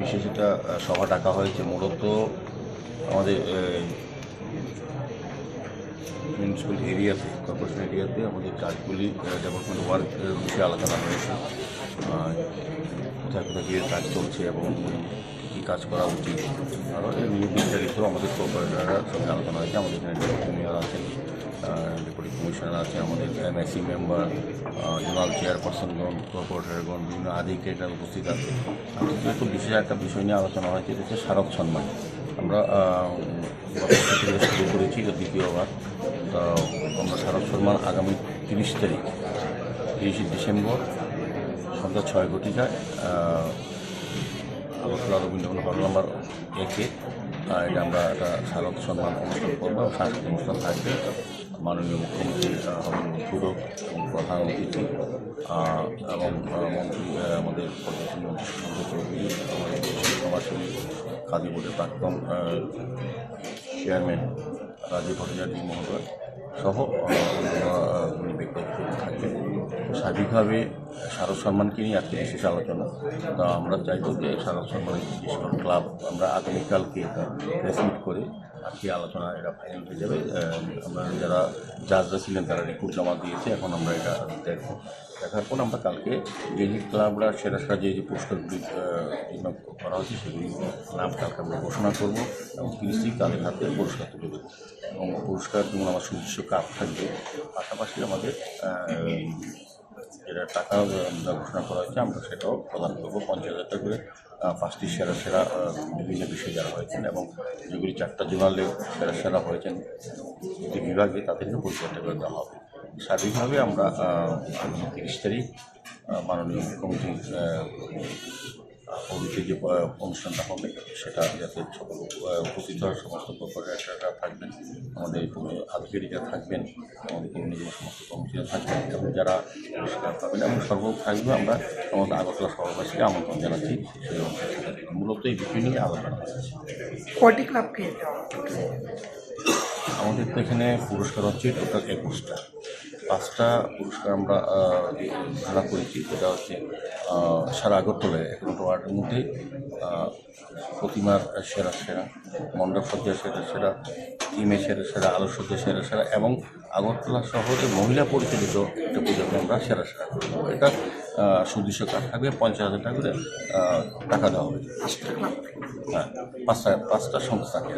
বিশেষ এটা সভা ডাকা হয়েছে। মূলত আমাদের মিউনিসিপ্যাল এরিয়াতে কর্পোরেশন এরিয়াতে আমাদের কাজগুলি ডেভেলপমেন্ট ওয়ার্ক বিষয়ে আলোচনা হয়েছে। কোথায় কোথায় কাজ চলছে এবং কাজ করা উচিত। আরও এমনি বিস্তারিত আমাদের কর্পোরেটররা সঙ্গে আলোচনা হয়েছে, আমাদের এখানে ডেপুটি মেয়র আছেন ডেপুটি কমিশনার আছে আমাদের এমএসসি মেম্বার জোনাল চেয়ারপারসনগণ কর্পোরেটরগণ বিভিন্ন আধিকারিকরা উপস্থিত আছে। যেহেতু বিশেষ একটা বিষয় নিয়ে আলোচনা হয়েছে, এটা হচ্ছে স্মারক সম্মান আমরা শুরু করেছি দ্বিতীয়বার। তো আমরা স্মারক সম্মান আগামী তিরিশ তারিখ তিরিশে ডিসেম্বর, সন্ধ্যা ছয় ঘটিকায় আহ, রবীন্দ্রনাথ নম্বর একে এটা আমরা একটা স্মারক সম্মান অনুষ্ঠান করব সাংস্কৃতিক অনুষ্ঠান থাকবে। মাননীয় মুখ্যমন্ত্রী হবেন উদ্বোধক এবং প্রধান অতিথি এবং মন্ত্রী আমাদের পর্যটন মন্ত্রী সমাজসেবী কাজী বোর্ডের প্রাক্তন চেয়ারম্যান রাজীব ভট্টাচার্য মহোদয় সহ ব্যক্তিত্ব থাকবেন। সার্বিকভাবে শারদ সম্মানকে নিয়ে আজকে বিশেষ আলোচনা। তো আমরা চাইব যে শারদ সম্মানের বিশেষ ক্লাব আমরা আগামীকালকে প্রেস করে আজকে আলোচনা এটা ফাইনাল হয়ে যাবে। আমরা যারা জাজরা ছিলেন তারা রিপোর্ট জমা দিয়েছে, এখন আমরা এটা দেখব। দেখার পর আমরা কালকে যে যে ক্লাবরা সেরা সেরা যে যে পুরস্কারগুলি করা হয়েছে সেগুলি নাম কালকে আমরা ঘোষণা করব এবং তিরিশটি তাদের হাতে পুরস্কার তুলে দেবো। এবং পুরস্কার যেমন আমার সুনির্দিষ্ট কাপ থাকবে, পাশাপাশি আমাদের যেটা টাকা ঘোষণা করা হয়েছে, আমরা সেটাও প্রদান করব। পঞ্চাশ হাজার করে পাঁচটি সেরা সেরা বিভিন্ন বিষয়ে যারা হয়েছেন এবং যেগুলি চারটা জোনালে সেরা সেরা হয়েছেন প্রতি বিভাগে তাদেরকে পরিচর্যা করে দেওয়া হবে। সার্বিকভাবে আমরা আগামী তিরিশ তারিখ মাননীয় মুখ্যমন্ত্রী অভিষেক যে অনুষ্ঠানটা হবে। সেটা যাতে সকল উপস্থিত হওয়ার সমস্ত কর্পোরেটররা থাকবেন আমাদের আধিকারিকরা থাকবেন আমাদের নিজের সমস্ত কর্মচারীরা থাকবেন এবং যারা পুরস্কার পাবেন এবং সর্ব থাকবে আমরা আমাদের আগরতলা সভাবাসীকে আমন্ত্রণ জানাচ্ছি। সেই অনুষ্ঠানে মূলত এই বিষয় নিয়ে আলোচনা হচ্ছে কয়টি ক্লাবকে আমাদের তো এখানে পুরস্কার হচ্ছে টোটাল একুশটা। পাঁচটা পুরস্কার আমরা ভাড়া করেছি। যেটা হচ্ছে সারা আগরতলায় এগারোটা ওয়ার্ডের মধ্যে প্রতিমার সেরা সেরা, মণ্ডপ সজ্জা সেরা সেরা থিমে সেরা সেরা আলোকসজ্জা সেরা সেরা এবং আগরতলা শহরে মহিলা পরিচালিত একটা পুজোকে আমরা সেরা সেরা করব এটা সুদৃশ্য কাঠ থাকবে, পঞ্চাশ হাজার টাকা করে টাকা দেওয়া হবে। হ্যাঁ পাঁচটা পাঁচটা সংস্থাকে